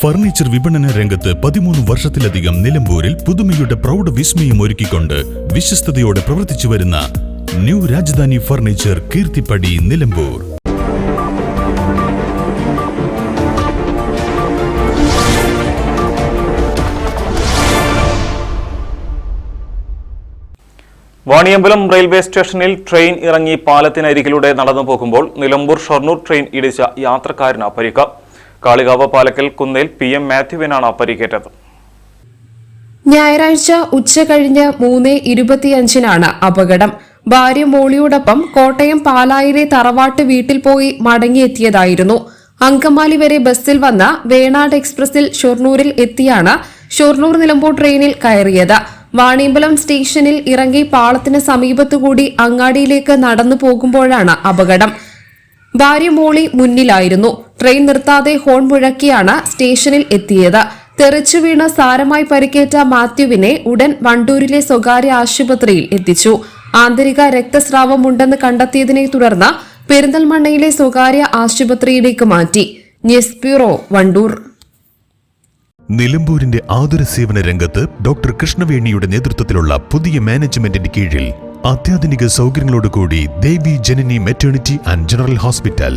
Furniture വിപണന രംഗത്ത് പതിമൂന്ന് വർഷത്തിലധികം നിലമ്പൂരിൽ പുതുമയുടെ പ്രൗഢ വിസ്മയം ഒരുക്കിക്കൊണ്ട് വിശ്വസ്തയോടെ പ്രവർത്തിച്ചു വരുന്ന new Rajadhani furniture Keerthippadi Nilambur. Vaniyambalam railway സ്റ്റേഷനിൽ ട്രെയിൻ ഇറങ്ങി പാലത്തിനരികിലൂടെ നടന്നു പോകുമ്പോൾ നിലമ്പൂർ ഷൊർണൂർ ട്രെയിൻ ഇടിച്ച യാത്രക്കാരന് പരിക്ക് കാളികാവ് പാലക്കൽ കുന്നേൽ പി എം മാത്യുവിനാണ് പരിക്കേറ്റത്. ഞായറാഴ്ച ഉച്ച കഴിഞ്ഞ് മൂന്ന് ഇരുപത്തിയഞ്ചിനാണ് അപകടം. ഭാര്യ മോളിയോടൊപ്പം കോട്ടയം പാലായിലെ തറവാട്ട് വീട്ടിൽ പോയി മടങ്ങിയെത്തിയതായിരുന്നു. അങ്കമാലി വരെ ബസ്സിൽ വന്ന വേണാട് എക്സ്പ്രസിൽ ഷൊർണൂരിൽ എത്തിയാണ് ഷൊർണൂർ നിലമ്പൂർ ട്രെയിനിൽ കയറിയത്. വാണിയമ്പലം സ്റ്റേഷനിൽ ഇറങ്ങി പാളത്തിന് സമീപത്തുകൂടി അങ്ങാടിയിലേക്ക് നടന്നു പോകുമ്പോഴാണ് അപകടം. ഭാര്യ മോളി മുന്നിലായിരുന്നു. ട്രെയിൻ നിർത്താതെ ഹോൺ മുഴക്കിയാണ് സ്റ്റേഷനിൽ എത്തിയത്. തെറിച്ചു വീണ് സാരമായി പരിക്കേറ്റ മാത്യുവിനെ ഉടൻ വണ്ടൂരിലെ സ്വകാര്യ ആശുപത്രിയിൽ എത്തിച്ചു. ആന്തരിക രക്തസ്രാവമുണ്ടെന്ന് കണ്ടെത്തിയതിനെ തുടർന്ന് പെരിന്തൽമണ്ണയിലെ സ്വകാര്യ ആശുപത്രിയിലേക്ക് മാറ്റി. News bureau Wandoor. നിലമ്പൂരിന്റെ ആതുര സേവന രംഗത്ത് ഡോക്ടർ കൃഷ്ണവേണിയുടെ നേതൃത്വത്തിലുള്ള പുതിയ മാനേജ്മെന്റിന്റെ കീഴിൽ അത്യാധുനിക സൗകര്യങ്ങളോടുകൂടി Devi Janani maternity and general hospital.